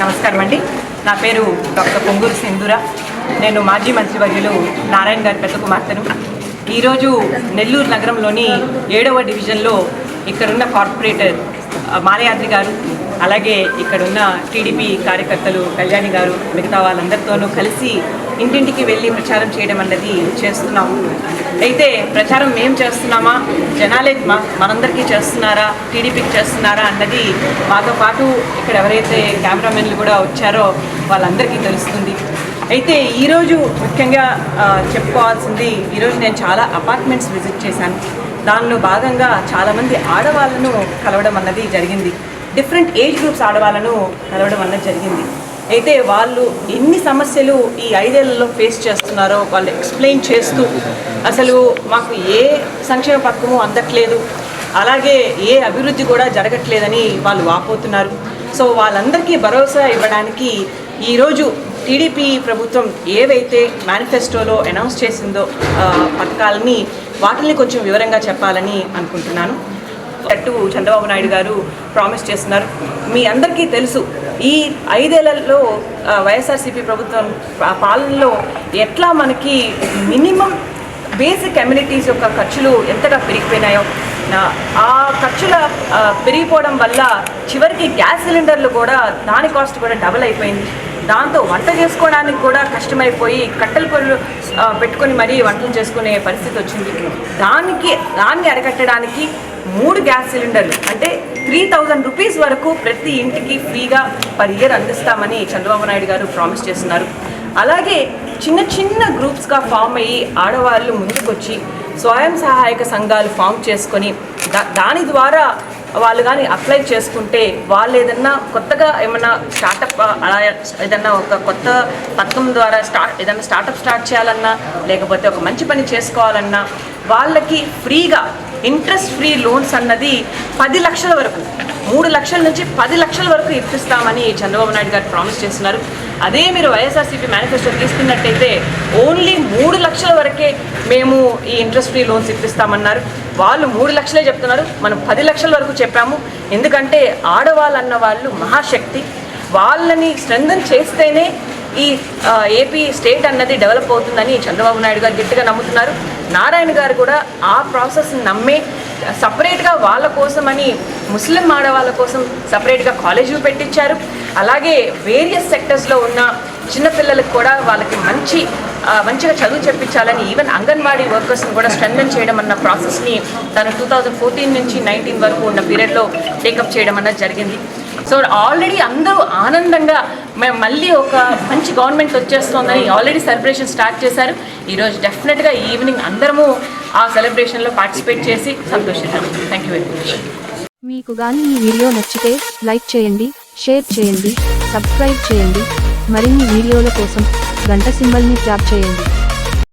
నమస్కారం అండి. నా పేరు డాక్టర్ పొంగూరు సింధుర. నేను మాజీ మంత్రివర్యులు నారాయణ గారి పెద్ద కుమార్తెను. ఈరోజు నెల్లూరు నగరంలోని ఏడవ డివిజన్లో ఇక్కడున్న కార్పొరేటర్ మాలయాద్రి గారు అలాగే ఇక్కడున్న టీడీపీ కార్యకర్తలు కళ్యాణి గారు మిగతా వాళ్ళందరితోనూ కలిసి ఇంటింటికి వెళ్ళి ప్రచారం చేయడం అన్నది చేస్తున్నాము. అయితే ప్రచారం మేము చేస్తున్నామా? జనాలే మనందరికీ చేస్తున్నారా? టీడీపీకి చేస్తున్నారా అన్నది మాతో పాటు ఇక్కడ ఎవరైతే కెమెరామెన్లు కూడా వచ్చారో వాళ్ళందరికీ తెలుస్తుంది. అయితే ఈరోజు ముఖ్యంగా చెప్పుకోవాల్సింది ఈరోజు నేను చాలా అపార్ట్మెంట్స్ విజిట్ చేశాను. దానిలో భాగంగా చాలామంది ఆడవాళ్ళను కలవడం అన్నది జరిగింది. డిఫరెంట్ ఏజ్ గ్రూప్స్ ఆడవాళ్ళను కలవడం అన్నది జరిగింది. అయితే వాళ్ళు ఎన్ని సమస్యలు ఈ ఐదేళ్ళలో ఫేస్ చేస్తున్నారో వాళ్ళు ఎక్స్ప్లెయిన్ చేస్తూ అసలు మాకు ఏ సంక్షేమ పథకము అందట్లేదు అలాగే ఏ అభివృద్ధి కూడా జరగట్లేదని వాళ్ళు వాపోతున్నారు. సో వాళ్ళందరికీ భరోసా ఇవ్వడానికి ఈరోజు టీడీపీ ప్రభుత్వం ఏవైతే మేనిఫెస్టోలో అనౌన్స్ చేసిందో పథకాలని వాటిని కొంచెం వివరంగా చెప్పాలని అనుకుంటున్నాను. అట్టు చంద్రబాబు నాయుడు గారు ప్రామిస్ చేస్తున్నారు. మీ అందరికీ తెలుసు ఈ ఐదేళ్ళలో వైఎస్ఆర్సీపీ ప్రభుత్వం పాలనలో ఎట్లా మనకి మినిమం బేసిక్ కమ్యూనిటీస్ యొక్క ఖర్చులు ఎంతగా పెరిగిపోయినాయో ఆ ఖర్చుల పెరిగిపోవడం వల్ల చివరికి గ్యాస్ సిలిండర్లు కూడా దాని కాస్ట్ కూడా డబుల్ అయిపోయింది. దాంతో వంట చేసుకోవడానికి కూడా కష్టమైపోయి కట్టెల పొరులు పెట్టుకొని మరీ వంటలు చేసుకునే పరిస్థితి వచ్చింది. దానికి దాన్ని అరికట్టడానికి మూడు గ్యాస్ సిలిండర్లు అంటే త్రీ థౌజండ్ రూపీస్ వరకు ప్రతి ఇంటికి ఫ్రీగా పర్ ఇయర్ అందిస్తామని చంద్రబాబు నాయుడు గారు ప్రామిస్ చేస్తున్నారు. అలాగే చిన్న చిన్న గ్రూప్స్గా ఫామ్ అయ్యి ఆడవాళ్ళు ముందుకొచ్చి స్వయం సహాయక సంఘాలు ఫామ్ చేసుకొని దా దాని ద్వారా వాళ్ళు కానీ అప్లై చేసుకుంటే వాళ్ళు ఏదన్నా కొత్తగా ఏమన్నా స్టార్టప్ అలా ఏదన్నా ఒక కొత్త పథకం ద్వారా స్టార్ట్ ఏదన్నా స్టార్టప్ స్టార్ట్ చేయాలన్నా లేకపోతే ఒక మంచి పని చేసుకోవాలన్నా వాళ్ళకి ఫ్రీగా ఇంట్రెస్ట్ ఫ్రీ లోన్స్ అన్నది పది లక్షల వరకు మూడు లక్షల నుంచి పది లక్షల వరకు ఇప్పిస్తామని చంద్రబాబు నాయుడు గారు ప్రామిస్ చేస్తున్నారు. అదే మీరు వైఎస్ఆర్సీపీ మేనిఫెస్టో తీసుకున్నట్టయితే ఓన్లీ మూడు లక్షల వరకే మేము ఈ ఇంట్రెస్ట్ ఫ్రీ లోన్స్ ఇప్పిస్తామన్నారు. వాళ్ళు మూడు లక్షలే చెప్తున్నారు మనం పది లక్షల వరకు చెప్పాము. ఎందుకంటే ఆడవాళ్ళు అన్న వాళ్ళు మహాశక్తి. వాళ్ళని స్ట్రెంథన్ చేస్తేనే ఈ ఏపీ స్టేట్ అన్నది డెవలప్ అవుతుందని చంద్రబాబు నాయుడు గారు గట్టిగా నమ్ముతున్నారు. నారాయణ గారు కూడా ఆ ప్రాసెస్ నమ్మే సపరేట్గా వాళ్ళ కోసమని ముస్లిం ఆడవాళ్ళ కోసం సపరేట్గా కాలేజీలు పెట్టించారు. అలాగే వేరియస్ సెక్టర్స్లో ఉన్న చిన్నపిల్లలకు కూడా వాళ్ళకి మంచి మంచిగా చదువు చెప్పించాలని ఈవెన్ అంగన్వాడీ వర్కర్స్ని కూడా స్ట్రెంథన్ చేయడం అన్న ప్రాసెస్ని తను టూ థౌజండ్ ఫోర్టీన్ నుంచి నైన్టీన్ వరకు ఉన్న పీరియడ్లో టేకప్ చేయడం అన్నది జరిగింది. సో ఆల్రెడీ అందరూ ఆనందంగా మేము మళ్ళీ ఒక మంచి గవర్నమెంట్ వచ్చేస్తోందని ఆల్రెడీ సెలబ్రేషన్ స్టార్ట్ చేశారు. ఈరోజు డెఫినెట్గా ఈవినింగ్ అందరము ఆ సెలబ్రేషన్లో పార్టిసిపేట్ చేసి సంతోషిస్తాం థ్యాంక్ యూ వెరీ మచ్ మీకు కానీ ఈ వీడియో నచ్చితే లైక్ చేయండి షేర్ చేయండి సబ్స్క్రైబ్ చేయండి. మరిన్ని వీడియోల కోసం గంట సింబల్ని ట్యాప్ చేయండి.